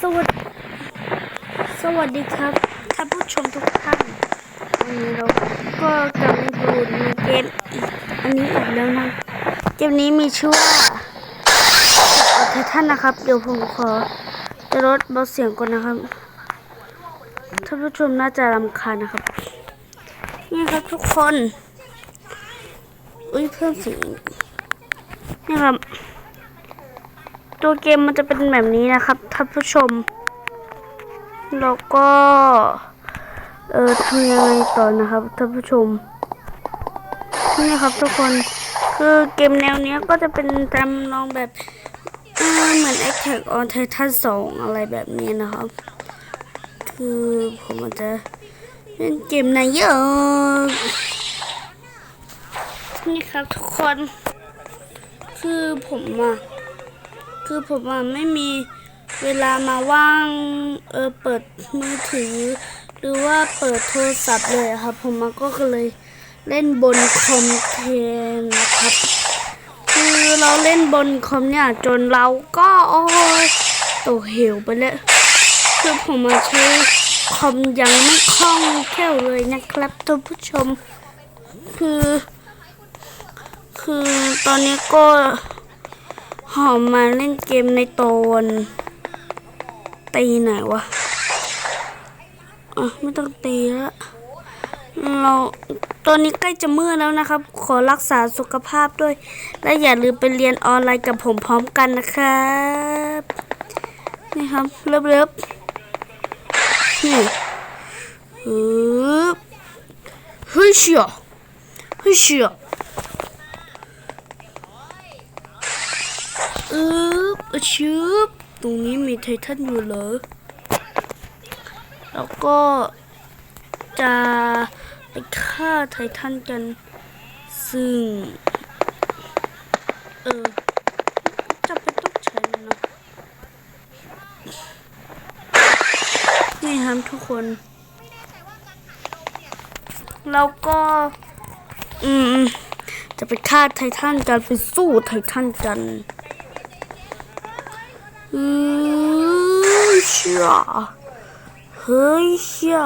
สวัสดีสวัสดีครับท่านผู้ชมทุกท่านวันนี้เราก็กำลับมาดูในเกมอีกอันนี้อีกแล้วนะเกมนี้มีชื่อว่าโอเคท่านนะครับ เดี๋ยวผมขอจะลดเบาเสียงก่อนนะครับท่านผู้ชมน่าจะรำคาญนะครับ นี่ครับทุกคนอุ้ยเพิ่มเสียงนี่ครับ ตัวเกมมันจะเป็นแบบนี้นะครับท่านผู้ชม แล้วก็ เออทำยังไงต่อนะครับท่านผู้ชม นี่ครับทุกคน คือเกมแนวเนี้ยก็จะเป็นตามนองแบบเหมือน Attack on Titan 2 อะไรแบบนี้นะครับ คือผมอาจจะเล่นเกมนายเยอะนี่ครับทุกคน คือผมอะ คือผมอะไม่มีเวลามาว่างเออเปิดมือถือ หรือว่าเปิดโทรศัพท์เลยครับ ผมมันก็เลยเล่นบนคอมแทนนะครับ คือเราเล่นบนคอมเนี่ยจนเราก็โอ้ยตกเหวไปแล้ว คือผมมาใช้คอมยังไม่คล่องแคล่วเลยนะครับท่านผู้ชม คือ คือตอนนี้ก็ หอมมาเล่นเกมในโตน ตีไหนวะอะไม่ต้องตีแล้วเราตอนนี้ใกล้จะมืดแล้วนะครับ ขอรักษาสุขภาพด้วย และอย่าลืมไปเรียนออนไลน์กับผมพร้อมกันนะครับ นี่ครับ เลิฟๆนี่ฮึบเฮ้ยเชียวเฮ้ยเชียว อึ๊บอะ ชืบตรงนี้มีไททันอยู่เหรอ แล้วก็จะไปฆ่าไททันกัน ซึ่ง เออจะไปนต้องใช้มันนะนี่ครับทุกคน แล้วก็ อืม จะไปฆ่าไททันกัน ไปสู้ไททันกัน เฮ้ยเชี่ยเฮ้ยเชี่ย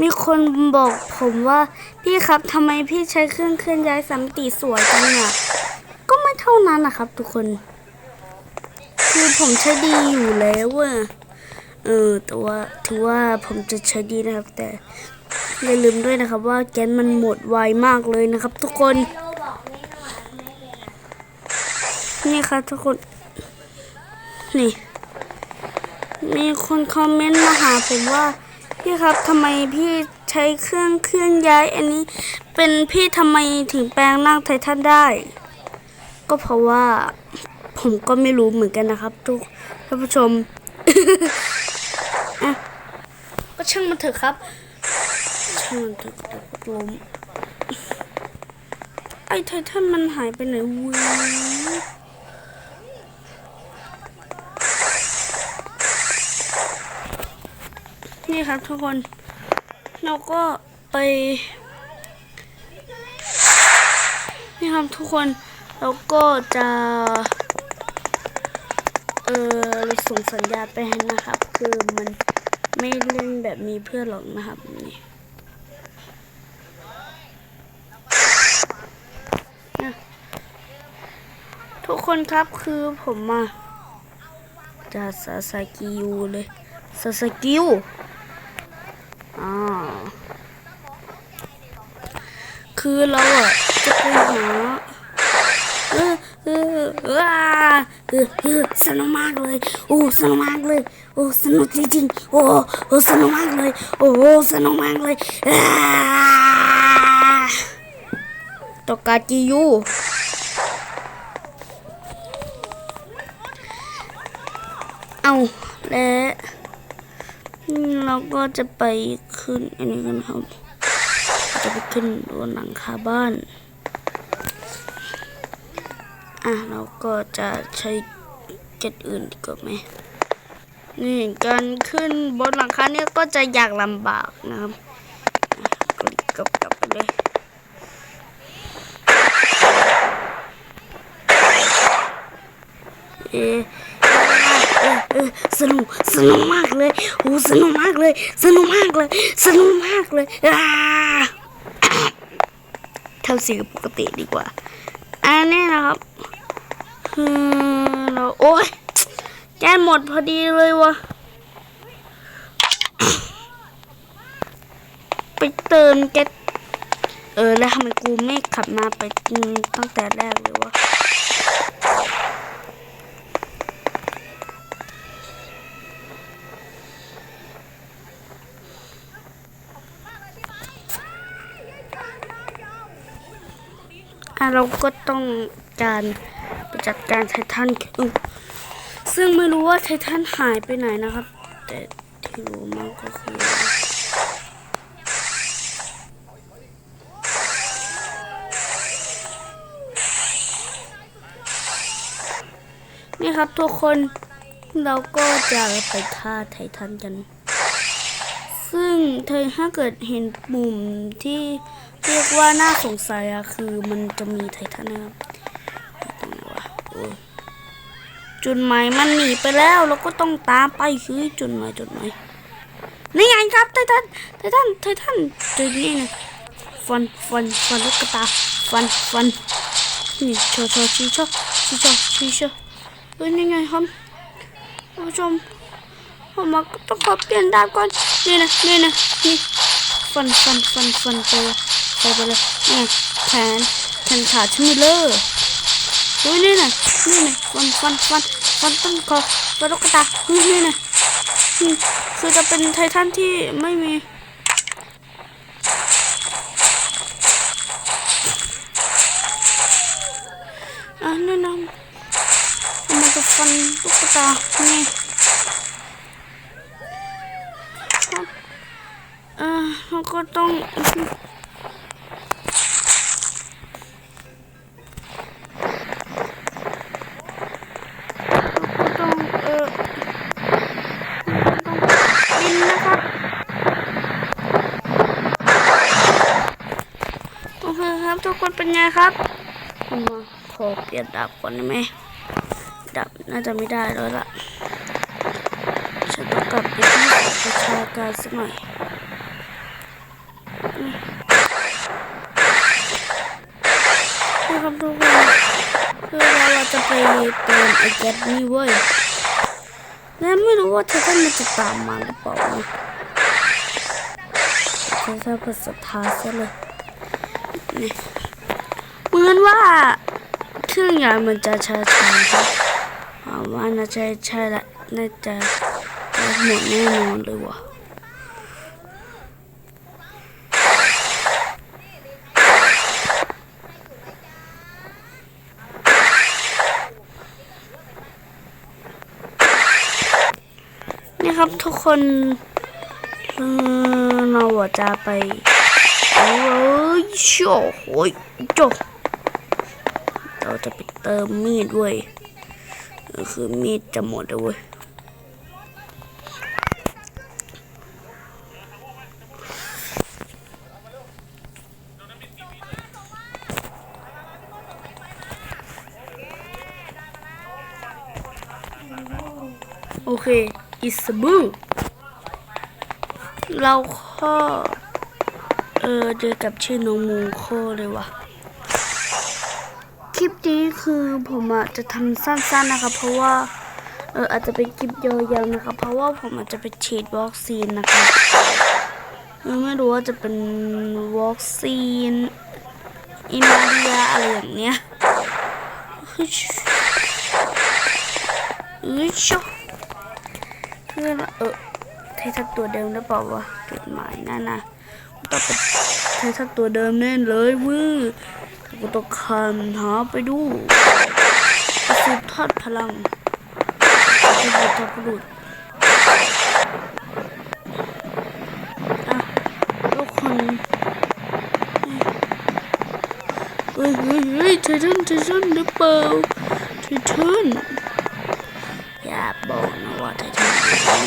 มีคนบอกผมว่า พี่ครับทำไมพี่ใช้เครื่องเคลื่อนย้ายสามติสวยจังอะก็ไม่เท่านั้นนะครับ ทุกคน คือผมใช้ดีอยู่แล้วเออแต่ว่าถือว่าผมจะใช้ดีนะครับ แต่อย่าลืมด้วยนะครับ ว่าแกนมันหมดไวมากเลยนะครับ ทุกคน นี่ครับทุกคน นี่ มีคนคอมเมนต์มาหาผมว่าพี่ครับทำไมพี่ใช้เครื่องเคลื่อนย้าย อันนี้เป็นพี่ทำไมถึงแปลงร่างไททันได้ ก็เพราะว่าผมก็ไม่รู้เหมือนกันนะครับ ทุกท่านผู้ชมอะก็ช่างมันเถอะครับ ช่างมันเถอะล้มไอ้ไททันมันหายไปไหนวะ นี่ครับทุกคน เราก็ไป นี่ครับทุกคน เราก็จะ เออส่งสัญญาณไปให้นะครับ คือมันไม่เล่นแบบมีเพื่อนหรอกนะครับนี่ทุกคนครับคือผมมาจะซาซากิยูเลยซาซากิว อ่าคือเราอะจะไปหาเออเออเออเออเออสนุกมากเลยโอ้สนุกมากเลยโอ้สนุกจริงๆโอ้โอ้สนุกมากเลยโอ้สนุกมากเลยตกกาจิยูเอาและ เราก็จะไปขึ้นอันนี้กันครับ จะไปขึ้นบนหลังคาบ้าน อะเราก็จะใช้เก็ดอื่นดีกว่าไหมนี่การขึ้นบนหลังคาเนี่ยก็จะยากลำบากนะครับอะก็กลับกลับไปเลยเอะเออเออ สนุกสนุกมากเลยโอ้สนุกมากเลย สนุกมากเลย สนุกมากเลยอ่าทำเสียงปกติดีกว่าอันนี้นะครับคือเราโอ้ยแกนหมดพอดีเลยวะไปเติมแก๊สเออแล้วทำไมกูไม่ขับมาไปตั้งแต่แรกเลยวะ เราก็ต้องการไปจัดการไททันอืมซึ่งไม่รู้ว่าไททันหายไปไหนนะครับ แต่ที่รู้มันก็คือนี่ครับทุกคนเราก็จะไปฆ่าไททันกัน ซึ่งเธอถ้าเกิดเห็นปุ่มที่เรียกว่าน่าสงสัยอะคือมันจะมีไททันนะครับตรงไหนวะโอ้ยจุดหมายมันหนีไปแล้วเราก็ต้องตามไปคือจุดหมายจุดหมายนี่ไงครับไททันไททันไททันจุดนี้นะฟันฟันฟันลูกกระตาฟันฟันนี่ชอชอชีชอชีชอชีชอเฮ้ยนี่ไงครับผู้ชม ผมมาต้องขอเปลี่ยนดาบก่อนนี่นะนี่นะนี่ฟันฟันฟันฟันไปเลยไปไปเลยนี่แขนแขนขาฉันไม่เลิกอุ้ยนี่นะนี่นะฟันฟันฟันฟันต้นคอฟันลูกระตาอุ้ยนี่นะคือจะเป็นไททันที่ไม่มีอะแนะนำมันจะฟันลูกกระตานี่ เออเราก็ต้องเราก็ต้องเออต้องกินนะครับโอเคครับทุกคนเป็นไงครับมมาขอเปลี่ยนดาบก่อนได้ไหมดาบน่าจะไม่ได้แล้วล่ะ ฉันต้องกลับไปที่ประชาการสักหน่อย นะครับทุกคนคือเราเรา จะไปเติมไอแก๊สนี่เว้ยและไม่รู้ว่าเธอจะมันจะตามมาหรือเปล่าเธอถ้าเปิดศรัทาซะเลยเหมือนว่าเครื่องยนมันจะช้าๆครับวังว่าน่าจะใช่ละน่าจะหมดแน่นอนเลยว่ะ ครับทุกคนเราจะไปโอ้ยโชโอ้ยโจเราจะไปเติมมีดเว้ยคือมีดจะหมดแล้วเว้ยโอเค อิสบูเราข้อเออเจอกับชื่อน้องมูโคเลยว่ะ คลิปนี้คือผมอะจะทำสั้นๆนะครับเพราะว่าเอออาจจะเป็นคลิปยาวๆนะครับเพราะว่าผมอาจจะไปฉีดวัคซีนนะครับเออไม่รู้ว่าจะเป็นวัคซีนอินาเดียอะไรอย่างเนี้ยเฮ้ยเอ้ยชอ พื่อนเออไททันตัวเดิมหรือเปล่าวะจุดหมายนั่นนะต้องเป็นไททันตัวเดิมแน่เลยเว้ยกูต้องคันหาไปดูสืบทอดพลังเป็นบทบุรุษอะทุกคนเฮ้ยเฮ้ยเฮ้ยไททันไททันหรือเปล่าไททัน อย่าบอกนะว่าไททัน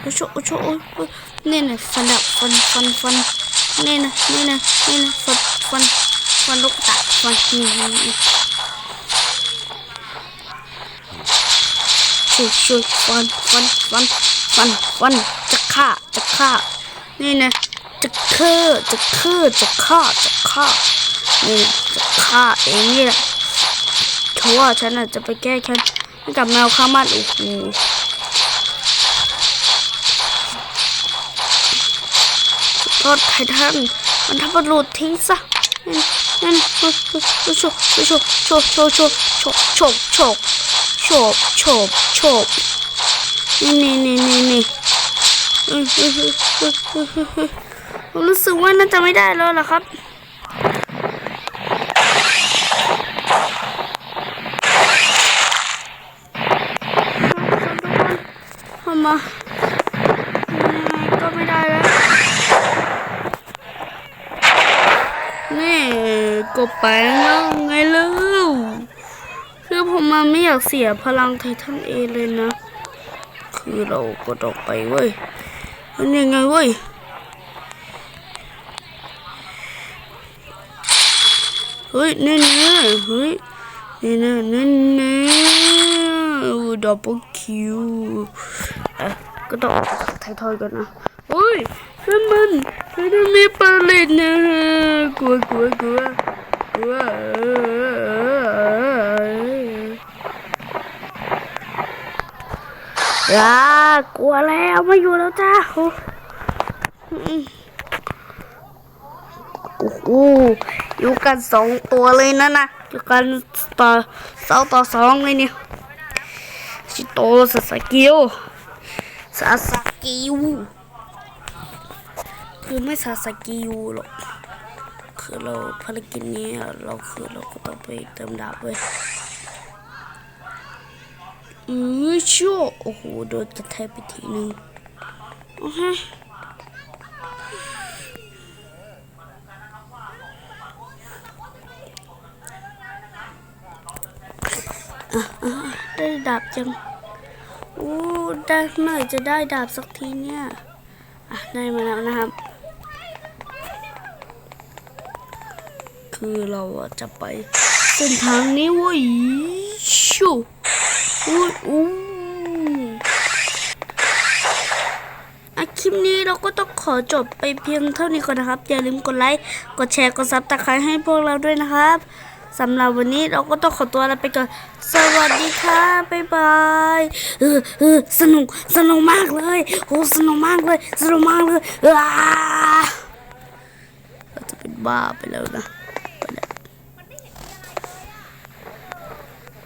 โอ้โชโอ้โชโอ้ยโอ้นี่นะฟันดับฟันฟันฟันนี่นะนี่นะนี่นะฟันฟันฟันลูกตาฟันนี่นี่ชุดชุดฟันฟันฟันฟันฟันจะฆ่าจะฆ่านี่นะจะฆ่าจะฆ่าจะฆ่าจะฆ่านี่นะจะฆ่าเองนี่แหละเพราะว่าฉันอาจจะไปแก้แค้น กับแมวข้างบ้านโอ้โหทอดไททันมันทับหลุดทิ้งซะนั่นนั่นโชกโชกโชกโชกโชกโชกโชกโชกโชกโชกนี่นี่นี่นี่นี่อืออืออืออืออืออือรู้สึกว่าน่าจะไม่ได้แล้วล่ะครับ ทำ มาก็ไม่ได้แล้วนี่ก็แปลงแล้วไงเลูกคือผมมาไม่อยากเสียพลังไททันเอเลยนะ คือเราก็ต้องไปเว้ยมันยังไงเว้ยเฮ้ยนี่นี่เฮ้ยนี่นี่นี่นี่ดับเบิลคิว ก็ต้องออกจากไทอยก่อนนะเฮ้ยนั่นมันนั่นมีปลาเล็ดนะกลัวกลัวกลัวกลัวอ่ากลัวแล้วไม่อยู่แล้วจ้าโอ้โหอยู่กันสองตัวเลยนะนะอยู่กันต่อสองต่อสองเลยเนี่ยชิโตซาสกิว ซาสกิวคือไม่ซาสกิวหรอกคือเราภารกิจนี้เราคือเราก็ต้องไปเติมดาบเว้ยอือชั่วโอ้โหโดนกระแทกไปทีนึงโอเคได้ดาบจัง ได้เมื่อจะได้ดาบสักทีเนี่ย อะ ได้มาแล้วนะครับ คือเราจะไปเส้นทางนี้ว้ยชูอู้อู้อะคลิปนี้เราก็ต้องขอจบไปเพียงเท่านี้ก่อนนะครับ อย่าลืมกดไลค์ กดแชร์ กดซับตะไคร้ให้พวกเราด้วยนะครับ สำหรับวันนี้เราก็ต้องขอตัวลาไปก่อน สวัสดีค่ะ บ๊ายบายเออเออสนุก สนุกมากเลยโอ้สนุกมากเลย สนุกมากเลยอ้าเราจะเป็นบ้าไปแล้วนะ